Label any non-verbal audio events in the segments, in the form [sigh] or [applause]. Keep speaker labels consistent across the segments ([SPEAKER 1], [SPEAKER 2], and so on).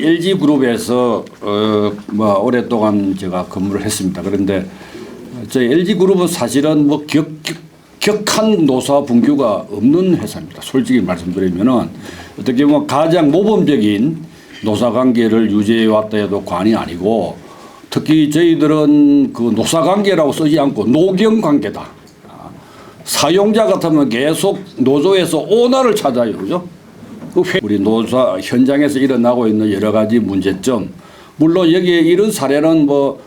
[SPEAKER 1] LG 그룹에서 어 뭐 오랫동안 제가 근무를 했습니다. 그런데 저희 LG 그룹은 사실은 뭐 격, 격, 격한 노사 분규가 없는 회사입니다. 솔직히 말씀드리면은 어떻게 보면 가장 모범적인 노사 관계를 유지해 왔다 해도 관이 아니고 특히 저희들은 그 노사 관계라고 쓰지 않고 노경 관계다. 아, 사용자 같으면 계속 노조에서 오너를 찾아요. 그죠? 그 회- 우리 노사 현장에서 일어나고 있는 여러 가지 문제점 물론 여기에 이런 사례는 뭐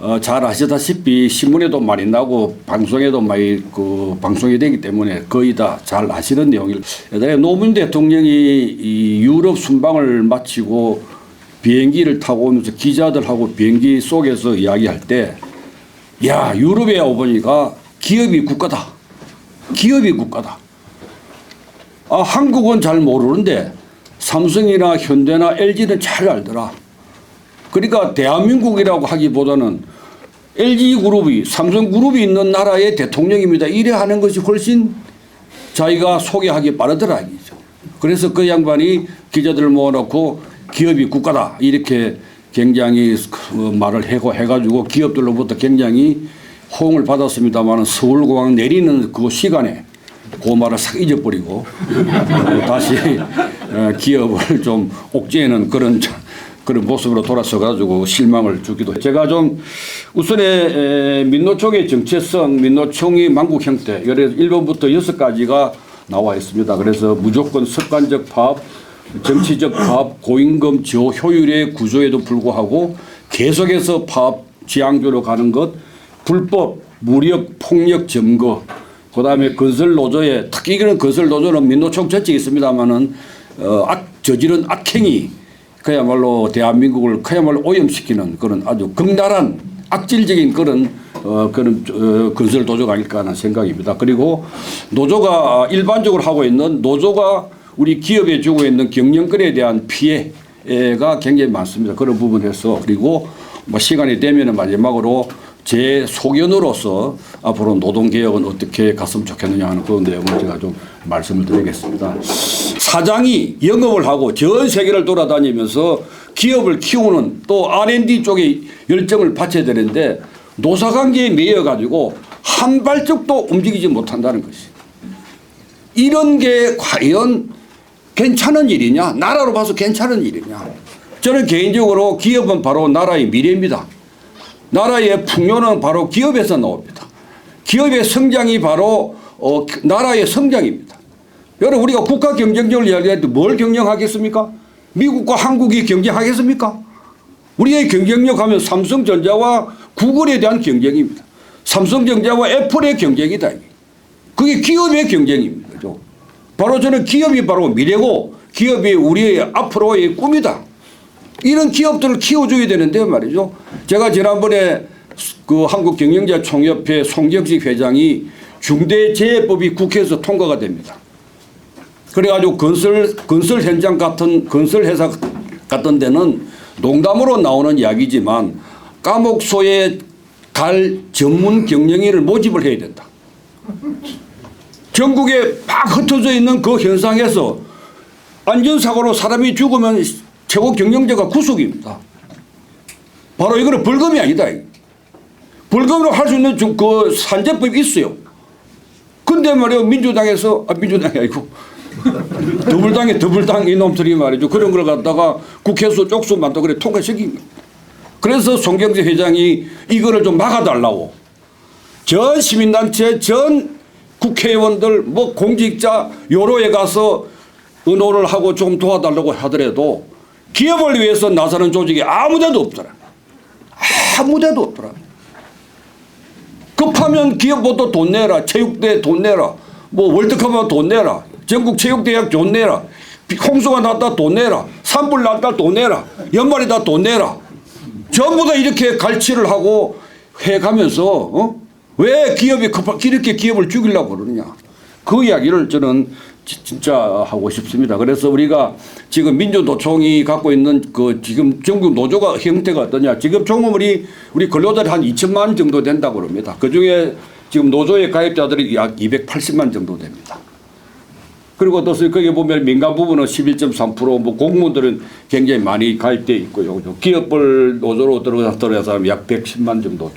[SPEAKER 1] 어, 잘 아시다시피 신문에도 많이 나고 방송에도 많이 그 방송이 되기 때문에 거의 다 잘 아시는 내용일. 예전에 노무현 대통령이 이 유럽 순방을 마치고 비행기를 타고 오면서 기자들하고 비행기 속에서 이야기할 때, 야 유럽에 오보니까 기업이 국가다. 기업이 국가다. 아, 한국은 잘 모르는데 삼성이나 현대나 LG는 잘 알더라. 그러니까 대한민국이라고 하기보다는 LG그룹이 삼성그룹이 있는 나라의 대통령입니다. 이래 하는 것이 훨씬 자기가 소개하기 빠르더라. 그래서 그 양반이 기자들 모아놓고 기업이 국가다 이렇게 굉장히 그 말을 하고 해가지고 기업들로부터 굉장히 호응을 받았습니다만 서울공항 내리는 그 시간에 그 말을 싹 잊어버리고 어, [laughs] 다시 어, 기업을 좀 옥죄는 그런 자- 그런 모습으로 돌아서 가지고 실망을 주기도 해요. 제가 좀 우선에 에, 민노총의 정체성, 민노총의 만국 형태, 그래서 1번부터 6가지가 나와 있습니다. 그래서 무조건 습관적 파업, 정치적 파업, 고임금 저 효율의 구조에도 불구하고 계속해서 파업 지향조로 가는 것, 불법 무력 폭력 점거, 그 다음에 건설 노조에 특히 이거는 건설 노조는 민노총 전체에 있습니다만은 어, 악 저지른 악행이 그야말로 대한민국을 그야말로 오염시키는 그런 아주 극랄한 악질적인 그런 어, 그런 어, 건설 노조가 아닐까 하는 생각입니다. 그리고 노조가 일반적으로 하고 있는 노조가 우리 기업에 주고 있는 경영권에 대한 피해가 굉장히 많습니다. 그런 부분에서 그리고 뭐 시간이 되면은 마지막으로 제 소견으로서 앞으로 노동개혁은 어떻게 갔으면 좋겠느냐 하는 그런 내용을 제가 좀 말씀을 드리겠습니다. 사장이 영업을 하고 전 세계를 돌아다니면서 기업을 키우는 또 R&D 쪽에 열정을 바쳐야 되는데 노사관계에 매여 가지고 한 발짝도 움직이지 못한다는 것이. 이런 게 과연 괜찮은 일이냐? 나라로 봐서 괜찮은 일이냐? 저는 개인적으로 기업은 바로 나라의 미래입니다. 나라의 풍요는 바로 기업에서 나옵니다. 기업의 성장이 바로 어, 나라의 성장입니다. 여러분 우리가 국가 경쟁력을 이야기할 때 뭘 경쟁하겠습니까? 미국과 한국이 경쟁하겠습니까? 우리의 경쟁력 하면 삼성전자와 구글에 대한 경쟁입니다. 삼성전자와 애플의 경쟁이다. 그게 기업의 경쟁입니다. 바로 저는 기업이 바로 미래고 기업이 우리의 앞으로의 꿈이다. 이런 기업들을 키워줘야 되는데 말이죠. 제가 지난번에 그 한국경영자 총협회 송경식 회장이 중대재해법이 국회에서 통과가 됩니다. 그래가지고 건설 건설 현장 같은 건설 회사 같은 데는 농담으로 나오는 이야기지만 감옥소에 갈 전문 경영인을 모집을 해야 된다. 전국에 막 흩어져 있는 그 현상에서 안전사고로 사람이 죽으면 최고 경영자가 구속입니다. 바로 이거는 벌금이 아니다. 벌금으로 할 수 있는 좀그 산재법이 있어요. 근데 말이요 민주당에서 아 민주당이 아니고 더불당에 더불당 이놈들이 말이죠 그런 걸 갖다가 국회에서 쪽수 만다 그래 통과시킨 거예요. 그래서 송경재 회장이 이거를 좀 막아달라고 전 시민단체 전 국회의원들 뭐 공직자 요로에 가서 의논을 하고 좀 도와달라고 하더라도 기업을 위해서 나서는 조직이 아무데도 없더라. 아무데도 없더라. 급하면 기업보다 돈 내라. 체육대 돈 내라. 뭐 월드컵하면 돈 내라. 전국 체육대학 돈 내라. 비- 홍수가 났다 돈 내라. 산불 났다 돈 내라. 연말이 다 돈 내라. 전부 다 이렇게 갈취를 하고 해가면서 어? 왜 기업이 급하 이렇게 기업을 죽이려고 그러느냐. 그 이야기를 저는 지- 진짜 하고 싶습니다. 그래서 우리가 지금 민주노총이 갖고 있는 그 지금 전국 노조가 형태가 어떠냐. 지금 총무물이 우리 근로자들이 한 2천만 정도 된다고 그럽니다. 그 중에 지금 노조에 가입자들이 약 280만 정도 됩니다. 그리고 또 거기 보면 민간 부분은 11.3%뭐 공무원들은 굉장히 많이 가입돼 있고요. 기업별 노조로 들어가서 약 110만 정도.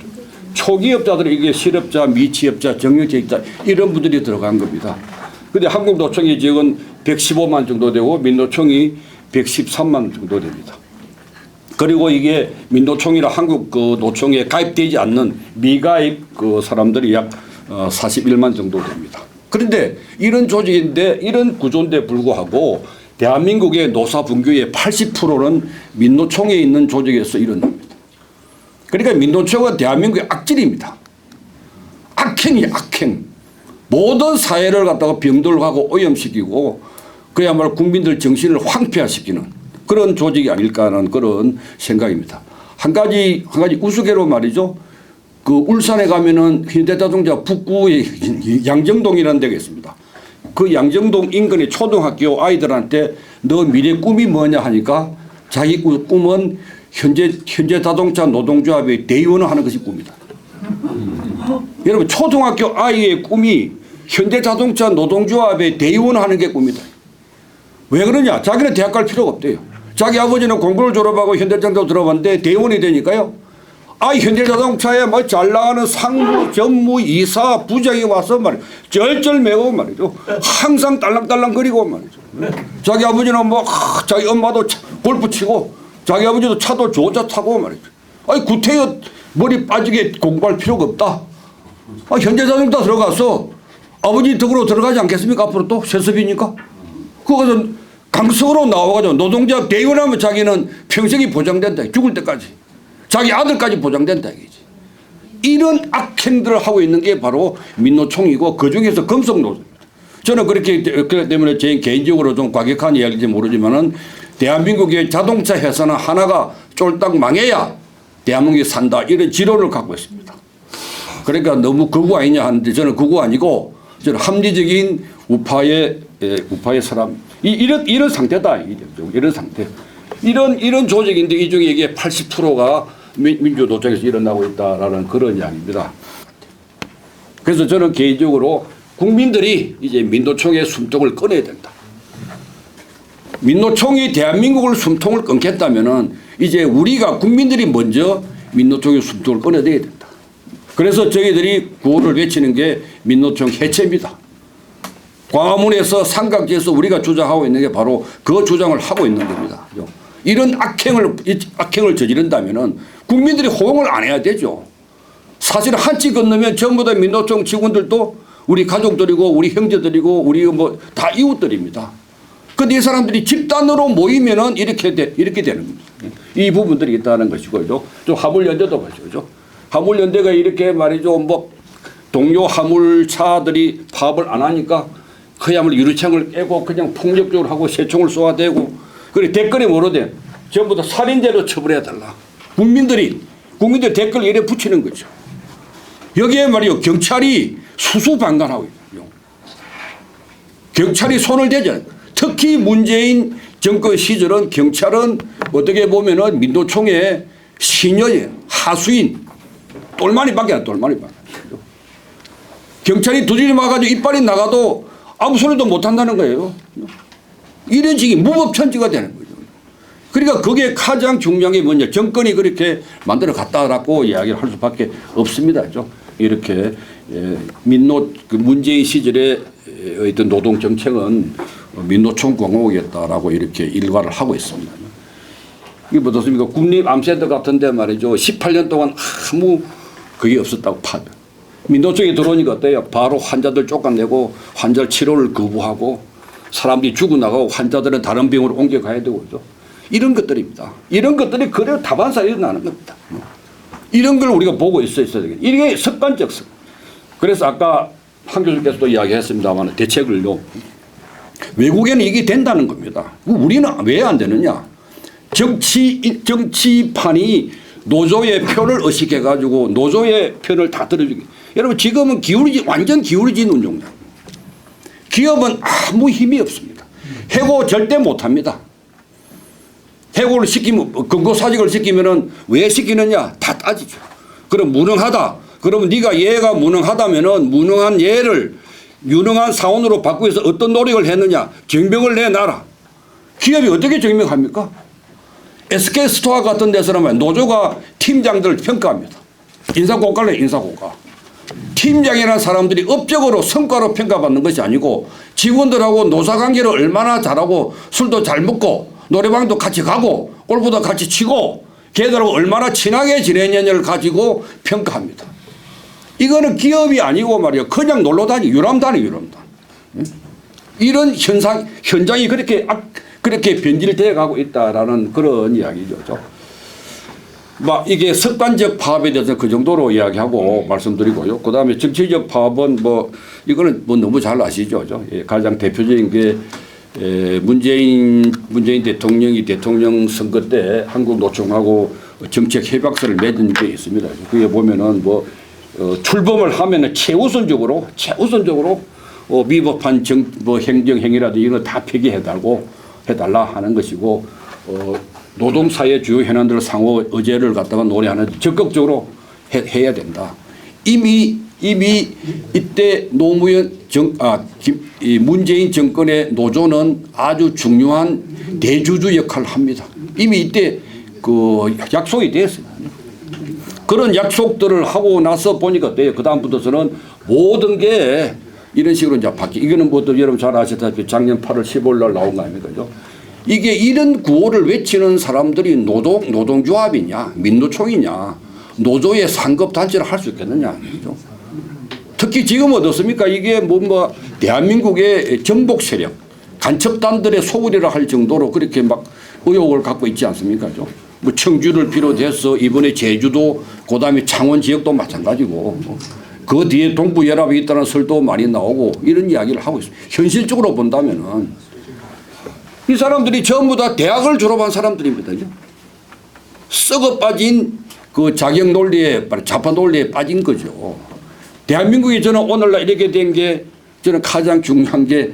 [SPEAKER 1] 초기업자들은 이게 실업자, 미취업자, 정년퇴직자 이런 분들이 들어간 겁니다. 근데 한국노총이 지금 115만 정도 되고 민노총이 113만 정도 됩니다. 그리고 이게 민노총이나 한국 그 노총에 가입되지 않는 미가입 그 사람들이 약 어, 41만 정도 됩니다. 그런데 이런 조직인데 이런 구조인데 불구하고 대한민국의 노사 분규의 80%는 민노총에 있는 조직에서 일어납니다. 그러니까 민노총은 대한민국의 악질입니다. 악행이 악행. 모든 사회를 갖다가 병들하고 오염시키고 그야말로 국민들 정신을 황폐화시키는 그런 조직이 아닐까 하는 그런 생각입니다. 한 가지 한 가지 우스개로 말이죠. 그 울산에 가면은 현대자동차 북구에 양정동이라는 데가 있습니다. 그 양정동 인근의 초등학교 아이들한테 너 미래 꿈이 뭐냐 하니까 자기 꾸- 꿈은 현재 현대자동차 노동조합의 대의원을 하는 것이 꿈이다. [laughs] 여러분 초등학교 아이의 꿈이 현대자동차 노동조합의 대의원을 하는 게 꿈이다. 왜 그러냐? 자기는 대학 갈 필요가 없대요. 자기 아버지는 공부를 졸업하고 현대자동차 들어봤는데 대의원이 되니까요. 아 현대자동차에 뭐 잘 나가는 상무, 전무, 이사, 부장이 와서 말이죠. 쩔쩔매고 말이죠. 항상 딸랑딸랑거리고 말이죠. 자기 아버지는 뭐 하, 자기 엄마도 차- 골프 치고 자기 아버지도 차도 조자 타고 말이죠. 아니 구태여 머리 빠지게 공부할 필요가 없다. 아, 현대자동차 들어가서 아버지 덕으로 들어가지 않겠습니까? 앞으로 또 세습이니까. 그것은 강성으로 나와가지고 노동자 대의원하면 자기는 평생이 보장된다. 죽을 때까지. 자기 아들까지 보장된다. 이거지. 이런 악행들을 하고 있는 게 바로 민노총이고 그 중에서 금속노조입니다. 저는 그렇게 때문에 제 개인적으로 좀 과격한 이야기인지 모르지만은 대한민국의 자동차 회사는 하나가 쫄딱 망해야 대한민국이 산다 이런 지론을 갖고 있습니다. 그러니까 너무 극우 아니냐 하는데 저는 극우 아니고 합리적인 우파의 예, 우파의 사람 이, 이런 이런 상태다. 이런 상태 이런 이런 조직인데 이 중에 이게 80%가 민주 노총에서 일어나고 있다라는 그런 이야기입니다. 그래서 저는 개인적으로 국민들이 이제 민노총의 숨통을 꺼내야 된다. 민노총이 대한민국을 숨통을 끊겠다면은 이제 우리가 국민들이 먼저 민노총의 숨통을 꺼내야 된다. 그래서 저희들이 구호를 외치는 게 민노총 해체입니다. 광화문에서 삼각지에서 우리가 주장하고 있는 게 바로 그 주장을 하고 있는 겁니다. 이런 악행을 이 악행을 저지른다면은 국민들이 호응을 안 해야 되죠. 사실 한치 건너면 전부 다 민노총 직원들도 우리 가족들이고 우리 형제들이고 우리 뭐 다 이웃들입니다. 근데 이 사람들이 집단으로 모이면은 이렇게 돼, 이렇게 되는 겁니다. 이 부분들이 있다는 것이고요. 또 화물 연대도 보시죠. 화물연대가 이렇게 말이죠. 뭐 동료 화물차들이 파업을 안 하니까 그야말로 유리창을 깨고 그냥 폭력적으로 하고 새총을 쏘아대고 그래 댓글이 뭐로 돼? 전부 다 살인죄로 처벌해야 달라. 국민들이 국민들 댓글 이래 붙이는 거죠. 여기에 말이요 경찰이 수수방관하고 있어요. 경찰이 손을 않아요. 특히 문재인 정권 시절은 경찰은 어떻게 보면은 민노총의 시녀예요. 하수인. 똘마니밖에 안 똘마니밖에. 경찰이 두드리 맞아가지고 이빨이 나가도 아무 소리도 못 한다는 거예요. 이런 식이 무법천지가 되는 거죠. 그러니까 그게 가장 중요한 게 뭐냐. 정권이 그렇게 만들어 갔다라고 이야기를 할 수밖에 없습니다. 죠 이렇게 예, 민노 그 문재인 시절에 어떤 노동 정책은 민노총 공화국이었다라고 이렇게 일관을 하고 있습니다. 이게 뭐 어떻습니까? 국립 암센터 같은 데 말이죠. 18년 동안 아무 그게 없었다고 파면. 민노총이 들어오니까 어때요? 바로 환자들 쫓아내고 환자 치료를 거부하고 사람들이 죽어나가고 환자들은 다른 병으로 옮겨가야 되고 그죠. 이런 것들입니다. 이런 것들이 그대로 다반사에 일어나는 겁니다. 이런 걸 우리가 보고 있어야 되겠 이게 습관적 습. 그래서 아까 한 교수께서도 이야기했습니다만 대책을요. 외국에는 이게 된다는 겁니다. 우리는 왜 안 되느냐? 정치 정치판이 노조의 표를 의식해 가지고 노조의 표를 다 들어주기. 여러분 지금은 기울지 완전 기울어진 운동장. 기업은 아무 힘이 없습니다. 해고 절대 못 합니다. 해고를 시키면 근거 사직을 시키면은 왜 시키느냐 다 따지죠. 그럼 무능하다. 그러면 네가 얘가 무능하다면은 무능한 얘를 유능한 사원으로 바꾸기 위해서 어떤 노력을 했느냐 증명을 내놔라. 기업이 어떻게 증명합니까? SK 스토어 같은 데서는 노조가 팀장들을 평가합니다. 인사고가래 인사고가. 팀장이라는 사람들이 업적으로 성과로 평가받는 것이 아니고 직원들하고 노사관계를 얼마나 잘하고 술도 잘 먹고 노래방도 같이 가고 골프도 같이 치고 걔들하고 얼마나 친하게 지내느냐를 가지고 평가합니다. 이거는 기업이 아니고 말이야 그냥 놀러 다니 유람단이 유람단. 응? 이런 현상 현장이 그렇게 악- 그렇게 변질되어 가고 있다라는 그런 이야기죠. 막 이게 습관적 파업에 대해서 그 정도로 이야기하고 말씀드리고요. 그 다음에 정치적 파업은 뭐 이거는 뭐 너무 잘 아시죠. 죠? 예, 가장 대표적인 게 에, 문재인 문재인 대통령이 대통령 선거 때 한국 노총하고 정책 협약서를 맺은 게 있습니다. 그게 보면은 뭐 어, 출범을 하면은 최우선적으로 최우선적으로 어, 미법한 정, 뭐 행정 행위라든지 이런 거 다 폐기해달고 해달라 하는 것이고 어, 노동사의 주요 현안들을 상호 의제를 갖다가 논의하는 적극적으로 해, 해야 된다. 이미 이미 이때 노무현 정, 아, 문재인 정권의 노조는 아주 중요한 대주주 역할을 합니다. 이미 이때 그 약속이 되었어요. 그런 약속들을 하고 나서 보니까 어때요? 그 다음부터서는 모든 게 이런 식으로 이제 바뀌, 이거는 뭐또 여러분 잘 아시다시피 작년 8월 15일 날 나온 거 아닙니까? 그죠? 이게 이런 구호를 외치는 사람들이 노동, 노동조합이냐, 민노총이냐, 노조의 상급단체를 할 수 있겠느냐, 그죠? 특히 지금 어떻습니까? 이게 뭔가 대한민국의 정복 세력, 간첩단들의 소굴이라 할 정도로 그렇게 막 의혹을 갖고 있지 않습니까? 죠? 뭐 청주를 비롯해서 이번에 제주도, 그 다음에 창원 지역도 마찬가지고, 뭐 그 뒤에 동부연합이 있다는 설도 많이 나오고 이런 이야기를 하고 있습니다. 현실적으로 본다면은 이 사람들이 전부 다 대학을 졸업한 사람들입니다. 썩어 빠진 그 자격 논리에, 자파 논리에 빠진 거죠. 대한민국이 저는 오늘날 이렇게 된 게 저는 가장 중요한 게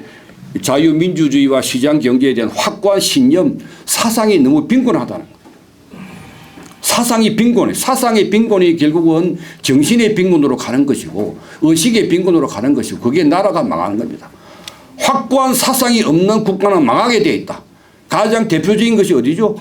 [SPEAKER 1] 자유민주주의와 시장 경제에 대한 확고한 신념, 사상이 너무 빈곤하다는 거예요. 사상이 빈곤해. 사상의 빈곤이 결국은 정신의 빈곤으로 가는 것이고 의식의 빈곤으로 가는 것이고 그게 나라가 망하는 겁니다. 확고한 사상이 없는 국가는 망하게 되어 있다. 가장 대표적인 것이 어디죠?